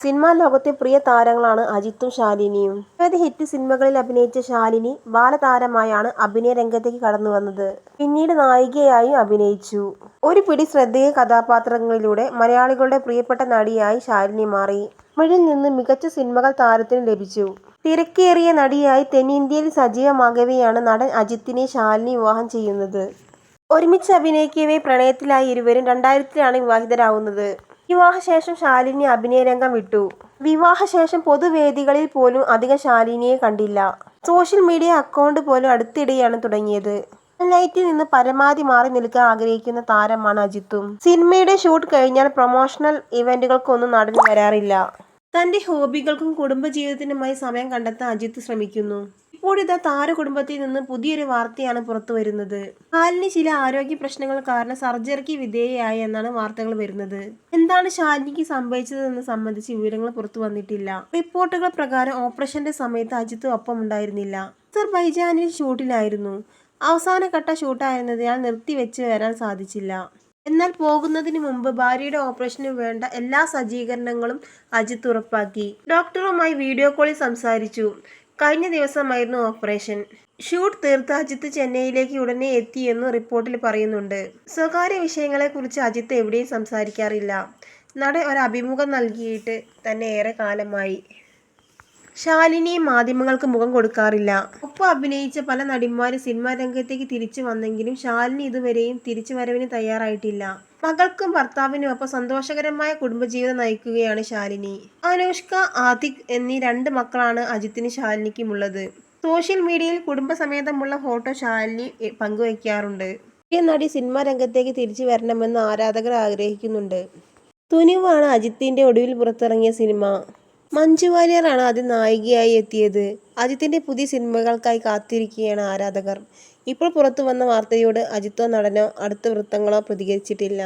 Cinema ലോകത്തെ പ്രിയ താരങ്ങളാണ് അജിത്തും ശാലിനിയും. നിരവധി ഹിറ്റ് സിനിമകളിൽ അഭിനയിച്ച ശാലിനി ബാലതാരമായാണ് അഭിനയ രംഗത്തേക്ക് കടന്നു വന്നത് പിന്നീട് നായികയായും അഭിനയിച്ചു. ഒരു പിടി ശ്രദ്ധേയ കഥാപാത്രങ്ങളിലൂടെ മലയാളികളുടെ പ്രിയപ്പെട്ട നടിയായി ശാലിനി മാറി. തമിഴിൽ നിന്ന് മികച്ച സിനിമകൾ താരത്തിന് ലഭിച്ചു. തിരക്കേറിയ നടിയായി തെന്നിന്ത്യയിൽ സജീവമാകവെയാണ് നടൻ അജിത്തിനെ ശാലിനി വിവാഹം ചെയ്യുന്നത്. ഒരുമിച്ച് അഭിനയിക്കവേ പ്രണയത്തിലായി ഇരുവരും രണ്ടായിരത്തിലാണ് വിവാഹിതരാവുന്നത്. വിവാഹശേഷം ശാലിനി അഭിനയരംഗം വിട്ടു. വിവാഹശേഷം പൊതുവേദികളിൽ പോലും അധികം ശാലിനിയെ കണ്ടില്ല. സോഷ്യൽ മീഡിയ അക്കൗണ്ട് പോലും അടുത്തിടെയാണ് തുടങ്ങിയത്. ലൈറ്റിൽ നിന്ന് പരമാവധി മാറി നിൽക്കാൻ ആഗ്രഹിക്കുന്ന താരമാണ് അജിത്തും. സിനിമയുടെ ഷൂട്ട് കഴിഞ്ഞാൽ പ്രൊമോഷണൽ ഇവന്റുകൾക്കൊന്നും നടന്നു വരാറില്ല. തന്റെ ഹോബികൾക്കും കുടുംബജീവിതത്തിനുമായി സമയം കണ്ടെത്താൻ അജിത്ത് ശ്രമിക്കുന്നു. ഇപ്പോഴിതാ താരകുടുംബത്തിൽ നിന്ന് പുതിയൊരു വാർത്തയാണ് പുറത്തു വരുന്നത് ശാലിനി ചില ആരോഗ്യ പ്രശ്നങ്ങൾ കാരണം സർജറിക്ക് വിധേയയായി എന്നാണ് വാർത്തകൾ വരുന്നത്. എന്താണ് ശാലിനിക്ക് സംഭവിച്ചതെന്ന് സംബന്ധിച്ച് വിവരങ്ങൾ പുറത്തു വന്നിട്ടില്ല റിപ്പോർട്ടുകൾ പ്രകാരം ഓപ്പറേഷന്റെ സമയത്ത് അജിത്ത് ഒപ്പമുണ്ടായിരുന്നില്ല. അസർബൈജാനിൽ ഷൂട്ടിലായിരുന്നു. അവസാന അവസാനഘട്ട ഷൂട്ടായിരുന്നതിനാൽ നിർത്തിവെച്ച് വരാൻ സാധിച്ചില്ല. എന്നാൽ പോകുന്നതിന് മുമ്പ് ഭാര്യയുടെ ഓപ്പറേഷന് വേണ്ട എല്ലാ സജ്ജീകരണങ്ങളും അജിത്ത് ഉറപ്പാക്കി. ഡോക്ടറുമായി വീഡിയോ കോളിൽ സംസാരിച്ചു. കഴിഞ്ഞ ദിവസമായിരുന്നു ഓപ്പറേഷൻ. ഷൂട്ട് തീർത്ത് അജിത്ത് ചെന്നൈയിലേക്ക് ഉടനെ എത്തിയെന്ന് റിപ്പോർട്ടിൽ പറയുന്നുണ്ട്. സ്വകാര്യ വിഷയങ്ങളെക്കുറിച്ച് അജിത്ത് എവിടെയും സംസാരിക്കാറില്ല. നടൻ ഒരു അഭിമുഖം നൽകിയിട്ട് തന്നെ ഏറെക്കാലമായി. ശാലിനിയും മാധ്യമങ്ങൾക്ക് മുഖം കൊടുക്കാറില്ല. ഒപ്പം അഭിനയിച്ച പല നടിമാരും തിരിച്ചു വന്നെങ്കിലും ശാലിനി ഇതുവരെയും തിരിച്ചു വരവിന് തയ്യാറായിട്ടില്ല. മകൾക്കും ഭർത്താവിനും ഒപ്പം സന്തോഷകരമായ കുടുംബജീവിതം നയിക്കുകയാണ് ശാലിനി. അനുഷ്ക, ആദിക് എന്നീ രണ്ട് മക്കളാണ് അജിത്തിന് ശാലിനിക്കുമുള്ളത്. സോഷ്യൽ മീഡിയയിൽ കുടുംബസമേതമുള്ള ഫോട്ടോ ശാലിനി പങ്കുവയ്ക്കാറുണ്ട് ഈ നടി സിനിമാ രംഗത്തേക്ക് തിരിച്ചു വരണമെന്ന് ആരാധകർ ആഗ്രഹിക്കുന്നുണ്ട്. തുനിവാണ് അജിത്തിന്റെ ഒടുവിൽ പുറത്തിറങ്ങിയ സിനിമ. മഞ്ജു വാര്യറാണ് ആദ്യം നായികയായി എത്തിയത്. അജിത്തിന്റെ പുതിയ സിനിമകൾക്കായി കാത്തിരിക്കുകയാണ് ആരാധകർ. ഇപ്പോൾ പുറത്തു വന്ന വാർത്തയോട് അജിത്തോ നടനോ അടുത്ത വൃത്തങ്ങളോ പ്രതികരിച്ചിട്ടില്ല.